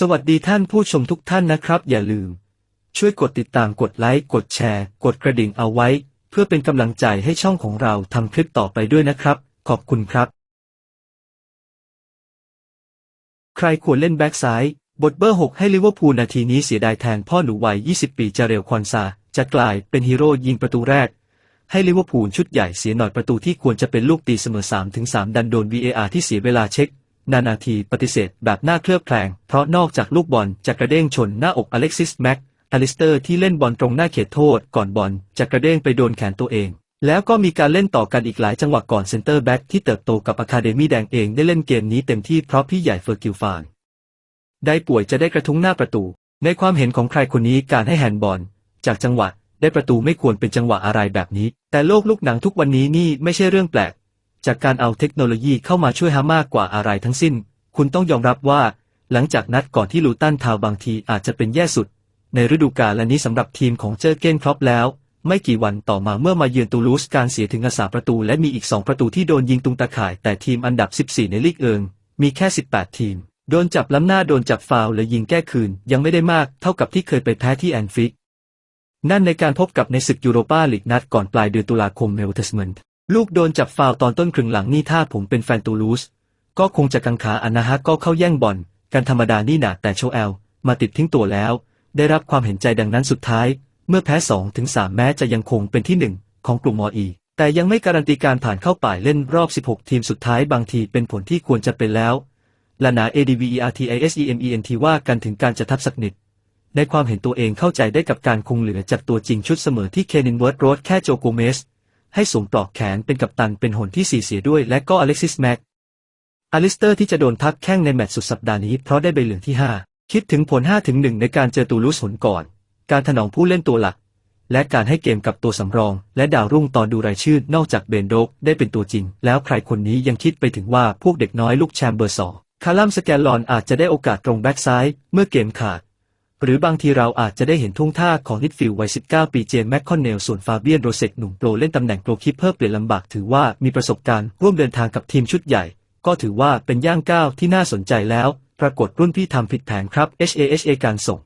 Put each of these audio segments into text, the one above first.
สวัสดีท่านผู้ชมทุกท่านนะครับ อย่าลืม ช่วยกดติดตามกดไลค์กดแชร์ กดกระดิ่งเอาไว้ เพื่อเป็นกำลังใจให้ช่องของเราทำคลิปต่อไปด้วยนะครับ ขอบคุณครับ ใครควรเล่นแบ็กซ้าย บทเบอร์ 6 ให้ลิเวอร์พูลนาทีนี้เสียดายแทนพ่อหนูวัย 20 ปีจาเรลควอนซาจะกลายเป็นฮีโร่ยิงประตูแรก ให้ลิเวอร์พูลชุดใหญ่เสียหน่อยประตูที่ควรจะเป็นลูกตีเสมอ3-3ดันโดน VAR ที่เสียเวลาเช็ค นานาทีปฏิเสธแบบหน้าเคลือบแคลง เพราะนอกจากลูกบอลจะกระเด้งชนหน้าอกอเล็กซิสแม็กอลิสเตอร์ที่เล่นบอลตรงหน้าเขตโทษก่อนบอลจะกระเด้งไปโดนแขนตัวเอง แล้วก็มีการเล่นต่อกันอีกหลายจังหวะก่อนเซนเตอร์แบ็กที่เติบโตกับอะคาเดมี่แดงเองได้เล่นเกมนี้เต็มที่เพราะพี่ใหญ่เฟอร์กิลฟาน ได้ป่วยจะได้กระทุ้งหน้าประตู ในความเห็นของใครคนนี้การให้แฮนด์บอล จากจังหวะได้ประตูไม่ควรเป็นจังหวะอะไรแบบนี้ แต่โลกลูกหนังทุกวันนี้นี่ไม่ใช่เรื่องแปลก จากการเอาเทคโนโลยีเข้ามาช่วยหามากกว่าอะไรทั้งสิ้น คุณต้องยอมรับว่า หลังจากนัดก่อนที่ลูตันทาวบางทีอาจจะเป็นแย่สุด ในฤดูกาลและนี้สำหรับทีมของเจอเกนครอปแล้ว ไม่กี่วันต่อมาเมื่อมาเยือนตูลูสการเสียถึงอาสาประตูและมีอีก 2 ประตูที่โดนยิงตุงตะข่าย แต่ทีมอันดับ 14 ในลีกเอิง มีแค่ 18 ทีม โดนจับล้ำหน้าโดนจับฟาวและยิงแก้คืน ยังไม่ได้มากเท่ากับที่เคยไปแพ้ที่แอนฟิกนั่นในการพบกับในศึกยูโรปาลีกนัดก่อนปลายเดือนตุลาคมเมลเทสเมนต์ ลูกโดนจับฟาวตอนต้นครึ่งหลังนี่ถ้าผมเป็นแฟนตูลูส ก็คงจะกังขาอันนะฮะก็เข้าแย่งบอลกันธรรมดานี่หนาแต่โชเอล มาติดทิ้งตัวแล้ว ได้รับความเห็นใจดังนั้นสุดท้าย เมื่อแพ้2ถึง3แม้จะยังคงเป็นที่1ของกลุ่มมอีแต่ยังไม่การันตีการผ่านเข้าป่ายเล่นรอบ 16 ทีมสุดท้ายบางทีเป็นผลที่ควรจะเป็นแล้วลานา ADVERTISEMENT ว่ากันถึงการจะทับสักนิด ในความเห็นตัวเองเข้าใจได้กับการคงเหลือจากตัวจริงชุดเสมอที่เคนนินเวิร์ดโรดแค่โจโกเมส ให้สวมปลอกแขนเป็นกัปตันเป็นหนที่สี่เสียด้วย และก็อเล็กซิสแม็กอลิสเตอร์ที่จะโดนพักแข้งในแมตช์สุดสัปดาห์นี้เพราะได้ใบเหลืองที่ 5 คิดถึงผล5ถึง1ในการเจอตูลูสหนก่อน การถนอมผู้เล่นตัวหลัก และการให้เกมกับตัวสำรอง และดาวรุ่งตอนดูรายชื่อนอกจากเบนโดกได้เป็นตัวจริง แล้วใครคนนี้ยังคิดไปถึงว่าพวกเด็กน้อยลูกแชมเบอร์สองคาลัมสแกนลอนอาจจะได้โอกาสตรงแบ็กซ้ายเมื่อเกมขาด หรือบางทีเราอาจจะได้เห็นทุ่งท่าของนิดฟิลวัย 19 ปีเจมส์แมคคอนเนลส่วนฟาเบียนโรเซกหนุ่มโปรเล่นตำแหน่งโปรคิปเปอร์เปลี่ยนลำบากถือว่ามีประสบการณ์ร่วมเดินทางกับทีมชุดใหญ่ ก็ถือว่าเป็นย่างก้าวที่น่าสนใจแล้ว ปรากฏรุ่นพี่ทำผิดแผนครับ HAHA การส่ง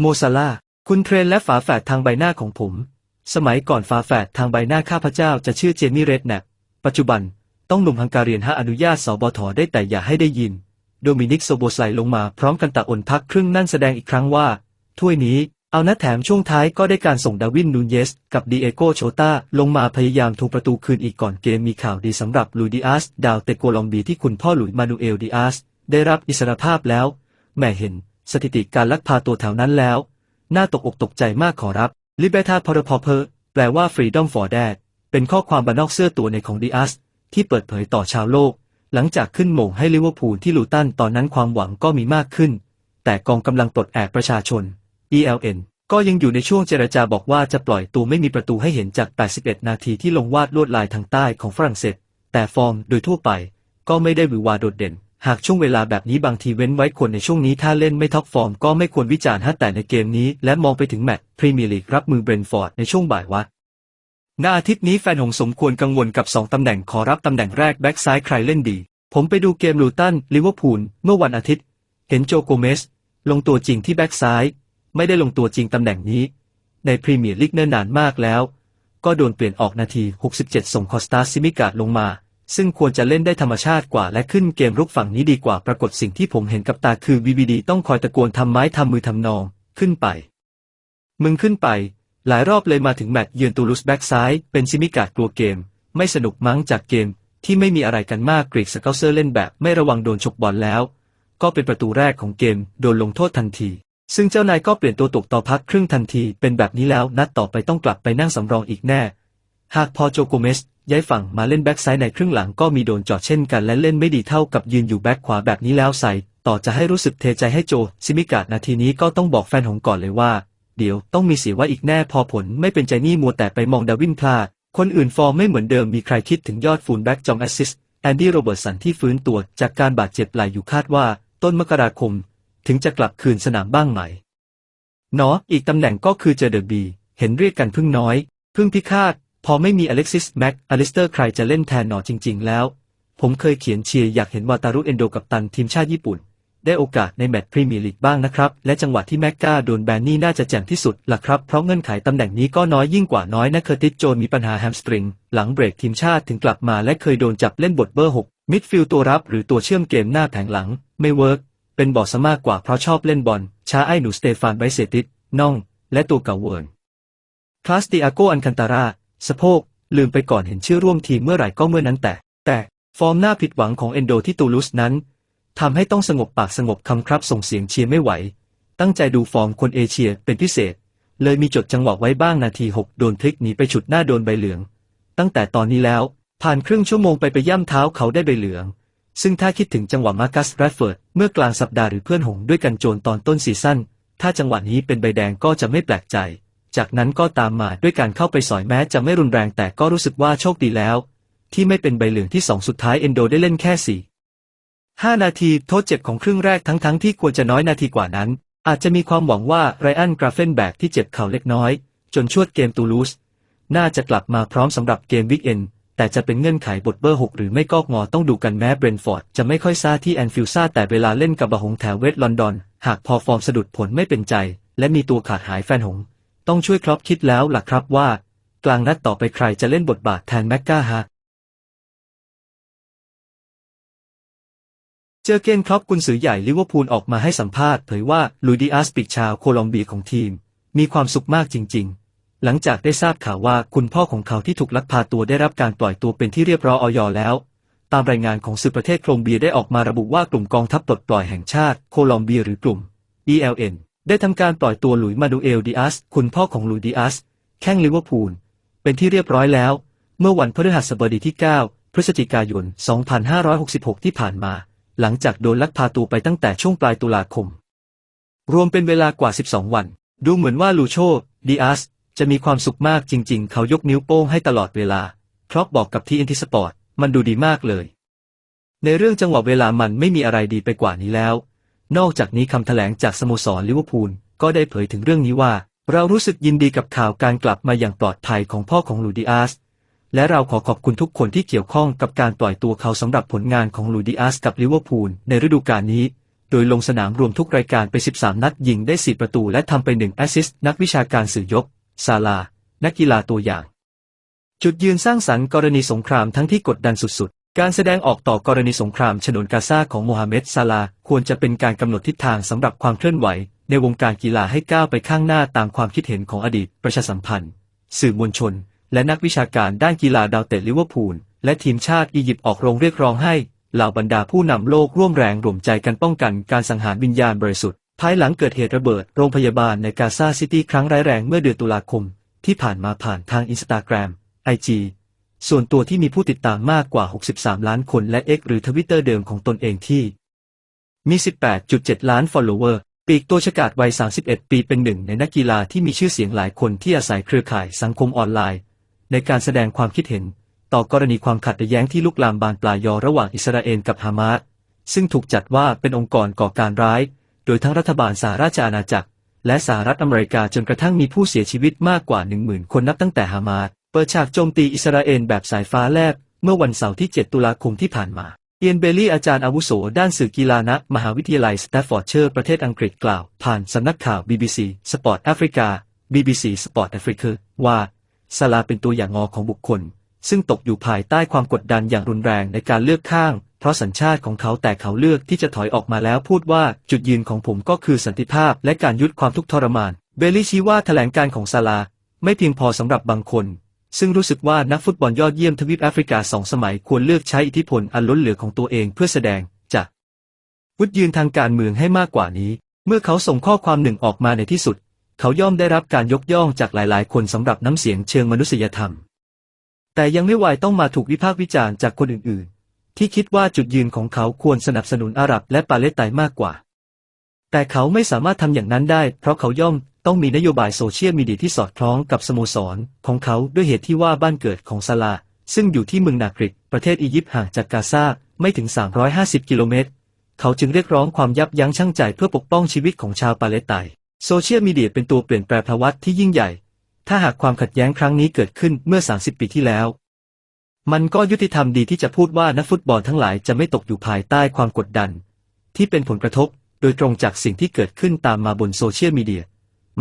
โมซาลาคุณเทรนและฝาแฝดทางใบหน้าของผม สมัยก่อนฝาแฝดทางใบหน้าข้าพเจ้าจะชื่อเจมี่เรดแนปปัจจุบันต้องหนุ่มฮังการีนฮะอนุญาตสบทได้แต่อย่าให้ได้ยิน โดมินิกโซโบสไซลงมาพร้อมกันตะอนพักครึ่งนั่นแสดงอีกครั้งว่า ถ้วยนี้เอานะแถมช่วงท้ายก็ได้การส่งดาวินนูนเยส กับดีเอโกโชตาลงมาพยายามทวงประตูคืนอีกก่อนเกมมีข่าวดีสำหรับลุยดิอาส ดาวเตโกลอมบีที่คุณพ่อหลุยมานูเอลดิอาส ได้รับอิสรภาพแล้ว แม่เห็น สถิติการลักพาตัวแถวนั้นแล้ว น่าตกอกตกใจมากขอรับ Libertad p o r p o p e r แปลว่า Freedom for Dad เป็นข้อความบนนอกเสื้อตัวในของดิอาส ที่เปิดเผยต่อชาวโลก หลังจากขึ้นโมงให้ลิเวอร์พูลที่ลูตันตอนนั้นความหวังก็มีมากขึ้น แต่กองกำลังปลดแอกประชาชน ELN ก็ยังอยู่ในช่วงเจรจาบอกว่าจะปล่อยตัวไม่มีประตูให้เห็นจาก 81 นาทีที่ลงวาดลวดลายทางใต้ของฝรั่งเศส แต่ฟอร์มโดยทั่วไป ก็ไม่ได้หวือหวาโดดเด่น หากช่วงเวลาแบบนี้บางทีเว้นไว้ควรในช่วงนี้ถ้าเล่นไม่ท็อปฟอร์มก็ไม่ควรวิจารณ์ฮะแต่ในเกมนี้ และมองไปถึงแมตช์พรีเมียร์ลีกรับมือเบรนฟอร์ดในช่วงบ่ายว่า ณอาทิตย์นี้แฟนหงสมควรกังวลกับ 2 ตำแหน่งขอรับตำแหน่งแรกแบ็กซ้ายใครเล่นดี ผมไปดูเกมลูตันลิเวอร์พูลเมื่อวันอาทิตย์ เห็นโจโกเมส ลงตัวจริงที่แบ็กซ้าย ไม่ได้ลงตัวจริงตำแหน่งนี้ ในพรีเมียร์ลีกเนิ่นนานมากแล้ว ก็โดนเปลี่ยนออกนาที 67 ส่งคอสตาซิมิกาดลงมา ซึ่งควรจะเล่นได้ธรรมชาติกว่าและขึ้นเกมรุกฝั่งนี้ดีกว่าปรากฏสิ่งที่ผมเห็นกับตาคือ VVD ต้องคอยตะโกนทำไม้ทำมือทำนอง ขึ้นไป มึงขึ้นไป หลายรอบเลยมาถึงแมตช์เยือนตูลูสแบ็กซ้าย เป็นซิมิกาดกลัวเกม ไม่สนุกมั้งจากเกมที่ไม่มีอะไรกันมากกรีกสเกลเซอร์เล่นแบบไม่ระวังโดนฉกบอลแล้ว ก็เป็นประตูแรกของเกมโดนลงโทษทันที ซึ่งเจ้านายก็เปลี่ยนตัวตกต่อพักครึ่งทันทีเป็นแบบนี้แล้วนัดต่อไปต้องกลับไปนั่งสำรองอีกแน่ หากพอโจโกเมสย้ายฝั่งมาเล่นแบ็กซ้ายในครึ่งหลังก็มีโดนจอดเช่นกันและเล่นไม่ดีเท่ากับยืนอยู่แบ็กขวาแบบนี้แล้วใส่ ต่อจะให้รู้สึกเทใจให้โจซิมิกาดนาทีนี้ก็ต้องบอกแฟนของก่อนเลยว่า เดี๋ยวต้องมีเสียว่าอีกแน่พอผลไม่เป็นใจนี่มัวแต่ไปมองดาวินพลาด คนอื่นฟอร์มไม่เหมือนเดิมมีใครคิดถึงยอดฟูลแบ็กจองแอสซิสแอนดี้โรเบิร์ตสันที่ฟื้นตัวจากการบาดเจ็บไหลอยู่คาดว่า ต้นมกราคม ถึงจะกลับคืนสนามบ้างไหมเนาะอีกตำแหน่งก็คือเจอเดอร์บี เห็นเรียกกันพึ่งน้อย พึ่งพิฆาต พอไม่มีอเล็กซิสแม็กอลิสเตอร์ใครจะเล่นแทนหนอจริง ๆ แล้ว ผมเคยเขียนเชียร์อยากเห็นวาตารุเอนโดกับตันทีมชาติญี่ปุ่น ได้โอกาสในแมตช์พรีเมียร์ลีกบ้างนะครับ และจังหวะที่แม็กกาโดนแบนนี่น่าจะแจ่มที่สุดล่ะครับ เพราะเงื่อนไขตำแหน่งนี้ก็น้อยยิ่งกว่าน้อยนะเคอร์ติสโจนมีปัญหาแฮมสตริง หลังเบรกทีมชาติถึงกลับมาและเคยโดนจับเล่นบทเบอร์ 6 มิดฟิลด์ตัวรับหรือตัวเชื่อมเกมหน้าแผงหลัง ไม่เวิร์กเป็นบอสมากกว่าเพราะชอบเล่นบอลช้าไอ้หนูสเตฟานไบเซติสน่อง และตัวเก่าเวิร์นคลาสติอาโกอันคันตาราสะโพกลืมไปก่อนเห็นชื่อร่วมทีมเมื่อไหร่ก็เมื่อนั้นแต่ แต่ฟอร์มหน้าผิดหวังของเอนโดที่ตูลูสนั้น ทำให้ต้องสงบปากสงบคำครับส่งเสียงเชียร์ไม่ไหว ตั้งใจดูฟอร์มคนเอเชียเป็นพิเศษ เลยมีจดจังหวะไว้บ้างนาที 6 โดนพลิกหนีไปฉุดหน้าโดนใบเหลือง ตั้งแต่ตอนนี้แล้ว ผ่านครึ่งชั่วโมงไปไปย่ำเท้าเขาได้ใบเหลือง ซึ่งถ้าคิดถึงจังหวะมาร์คัสแรดเฟิร์ดเมื่อกลางสัปดาห์หรือเพื่อนหงด้วยกันโจรตอนต้นซีซั่นถ้าจังหวะนี้เป็นใบแดงก็จะไม่แปลกใจ จากนั้นก็ตามมาด้วยการเข้าไปสอยแม้จะไม่รุนแรงแต่ก็รู้สึกว่าโชคดีแล้ว ที่ไม่เป็นใบเหลืองที่สองสุดท้ายเอนโดได้เล่นแค่สี่ ห้านาทีโทษเจ็บของครึ่งแรกทั้งๆทที่ควรจะน้อยนาทีกว่านั้น อาจจะมีความหวังว่าไรอันกราเฟนแบกที่เจ็บเข่าเล็กน้อย จนชวดเกมตูลูสน่าจะกลับมาพร้อมสำหรับเกมวิกเอนแต่จะเป็นเงื่อนไขบทเบอร์ 6 หรือไม่ก็งอต้องดูกันแม้เบรนฟอร์ดจะไม่ค่อยซาที่แอนฟิลซาแต่เวลาเล่นกับบะหงแถวเวสต์ลอนดอน หากพอฟอร์มสะดุดผลไม่เป็นใจ และมีตัวขาดหายแฟนหง ต้องช่วยครอปคิดแล้วล่ะครับว่า กลางนัดต่อไปใครจะเล่นบทบาทแทนแม็กกาฮะ อเกนครอปกุนซือใหญ่ลิเวอร์พูลออกมาให้สัมภาษณ์เผยว่าลูดิอาสปิกชาวโคลอมเบียของทีม มีความสุขมากจริง ๆ หลังจากได้ทราบข่าวว่าคุณพ่อของเขาที่ถูกลักพาตัวได้รับการปล่อยตัวเป็นที่เรียบร้อยออยแล้ว ตามรายงานของสื่อประเทศโคลอมเบียได้ออกมาระบุว่ากลุ่มกองทัพปลดปล่อยแห่งชาติโคลอมเบียหรือกลุ่ม ELN ได้ทำการปล่อยตัวหลุยมาดูเอลดิอัสคุณพ่อของลุยดิอัสแข้งลิเวอร์พูลเป็นที่เรียบร้อยแล้ว เมื่อวันพฤหัสบดีที่ 9 พฤศจิกายน 2566 ที่ผ่านมา หลังจากโดนลักพาตัวไปตั้งแต่ช่วงปลายตุลาคม รวมเป็นเวลากว่า 12 วัน ดูเหมือนว่าลูโชดิอัสจะมีความสุขมากจริง ๆ เขายกนิ้วโป้งให้ตลอดเวลาเพราะบอกกับทีเอ็นทีสปอร์ตมันดูดีมากเลย ในเรื่องจังหวะเวลามันไม่มีอะไรดีไปกว่านี้แล้ว นอกจากนี้คำแถลงจากสโมสรลิเวอร์พูลก็ได้เผยถึงเรื่องนี้ว่า เรารู้สึกยินดีกับข่าวการกลับมาอย่างปลอดภัยของพ่อของลูดิอัส และเราขอขอบคุณทุกคนที่เกี่ยวข้องกับการปล่อยตัวเขาสำหรับผลงานของลูดิอัสกับลิเวอร์พูลในฤดูกาลนี้ โดยลงสนามรวมทุกรายการไป 13 นัดยิงได้ 4 ประตูและทำไป1แอสซิสต์นักวิชาการสื่อยก ซาลา นักกีฬาตัวอย่าง จุดยืนสร้างสรรค์กรณีสงครามทั้งที่กดดันสุดๆ การแสดงออกต่อกรณีสงครามฉนวนกาซาของโมฮัมเหม็ดซาลาควรจะเป็นการกำหนดทิศทางสำหรับความเคลื่อนไหว ในวงการกีฬาให้ก้าวไปข้างหน้าตามความคิดเห็นของอดีตประชาสัมพันธ์ สื่อมวลชน และนักวิชาการด้านกีฬาดาวเตะลิเวอร์พูลและทีมชาติอียิปต์ออกโรงเรียกร้องให้เหล่าบรรดาผู้นำโลกร่วมแรงรวมใจกันป้องกันการสังหารวิญญาณบริสุทธิ์ ภายหลังเกิดเหตุระเบิดโรงพยาบาลในกาซาซิตี้ครั้งร้ายแรงเมื่อเดือนตุลาคม ที่ผ่านมาผ่านทางอินสตาแกรมไอจีส่วนตัวที่มีผู้ติดตามมากกว่า 63 ล้านคนและ X หรือทวิตเตอร์เดิมของตนเองที่ มี 18.7 ล้าน follower ปีกตัวฉกาจวัย 31 ปีเป็นหนึ่งในนักกีฬาที่มีชื่อเสียงหลายคนที่อาศัยเครือข่ายสังคมออนไลน์ ในการแสดงความคิดเห็น ต่อกรณีความขัดแย้งที่ลุกลามบานปลายยอระหว่างอิสราเอลกับฮามาสซึ่งถูกจัดว่าเป็นองค์กรก่อการร้าย โดยทั้งรัฐบาลสหราชอาณาจักร และสหรัฐอเมริกาจนกระทั่งมีผู้เสียชีวิตมากกว่า10,000 คนนับตั้งแต่ฮามาสเปิดฉากโจมตีอิสราเอลแบบสายฟ้าแลบเมื่อวันเสาร์ที่ 7 ตุลาคมที่ผ่านมาเอียนเบลลี่อาจารย์อาวุโสด้านสื่อกีฬาณมหาวิทยาลัยสแตฟฟอร์ดเชอร์ประเทศอังกฤษกล่าว ผ่านสำนักข่าว BBC Sport Africa BBC Sport Africa ว่า ซาลาเป็นตัวอย่างงอของบุคคล ซึ่งตกอยู่ภายใต้ความกดดันอย่างรุนแรงในการเลือกข้าง เพราะสัญชาติของเขาแต่เขาเลือกที่จะถอยออกมาแล้วพูดว่าจุดยืนของผมก็คือสันติภาพและการยุดความทุกข์ทรมาน เบลลี่ชี้ว่าแถลงการของซาลา ไม่เพียงพอสำหรับบางคน ซึ่งรู้สึกว่านักฟุตบอลยอดเยี่ยมทวีปแอฟริกาสองสมัยควรเลือกใช้อิทธิพลอันล้นเหลือของตัวเองเพื่อแสดงจะวุฒิยืนทางการเมืองให้มากกว่านี้ เมื่อเขาส่งข้อความหนึ่งออกมาในที่สุด เขาย่อมได้รับการยกย่องจากหลายๆ คนสำหรับน้ำเสียงเชิงมนุษยธรรม แต่ยังไม่ไหวต้องมาถูกวิพากษ์วิจารณ์จากคนอื่น ๆ ที่คิดว่าจุดยืนของเขาควรสนับสนุนอาหรับและปาเลสไตน์มากกว่า แต่เขาไม่สามารถทำอย่างนั้นได้ เพราะเขาย่อมต้องมีนโยบายโซเชียลมีเดียที่สอดคล้องกับสโมสร ของเขาด้วยเหตุที่ว่าบ้านเกิดของซาลา ซึ่งอยู่ที่เมืองนากริกประเทศอียิปต์ห่างจากกาซาไม่ถึง 350 กิโลเมตร เขาจึงเรียกร้องความยับยั้งชั่งใจเพื่อปกป้องชีวิตของชาวปาเลสไตน์ โซเชียลมีเดียเป็นตัวเปลี่ยนแปลงภาวะที่ยิ่งใหญ่ ถ้าหากความขัดแย้งครั้งนี้เกิดขึ้นเมื่อ 30 ปีที่แล้ว มันก็ยุติธรรมดีที่จะพูดว่านักฟุตบอลทั้งหลายจะไม่ตกอยู่ภายใต้ความกดดัน ที่เป็นผลกระทบโดยตรงจากสิ่งที่เกิดขึ้นตามมาบนโซเชียลมีเดีย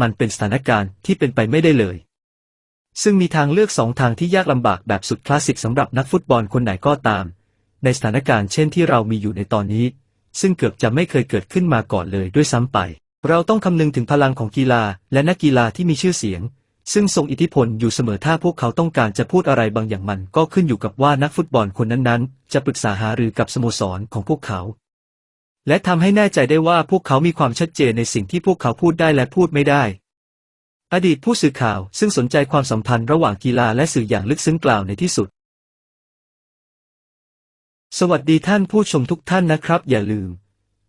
มันเป็นสถานการณ์ที่เป็นไปไม่ได้เลย ซึ่งมีทางเลือกสองทางที่ยากลำบากแบบสุดคลาสสิกสำหรับนักฟุตบอลคนไหนก็ตาม ในสถานการณ์เช่นที่เรามีอยู่ในตอนนี้ ซึ่งเกือบจะไม่เคยเกิดขึ้นมาก่อนเลยด้วยซ้ำไป เราต้องคำนึงถึงพลังของกีฬาและนักกีฬาที่มีชื่อเสียง ซึ่งทรงอิทธิพลอยู่เสมอถ้าพวกเขาต้องการจะพูดอะไรบางอย่างมันก็ขึ้นอยู่กับว่านักฟุตบอลคนนั้นๆ จะปรึกษาหารือกับสโมสรของพวกเขา และทำให้แน่ใจได้ว่าพวกเขามีความชัดเจนในสิ่งที่พวกเขาพูดได้และพูดไม่ได้ อดีตผู้สื่อข่าวซึ่งสนใจความสัมพันธ์ระหว่างกีฬาและสื่ออย่างลึกซึ้งกล่าวในที่สุด สวัสดีท่านผู้ชมทุกท่านนะครับ อย่าลืม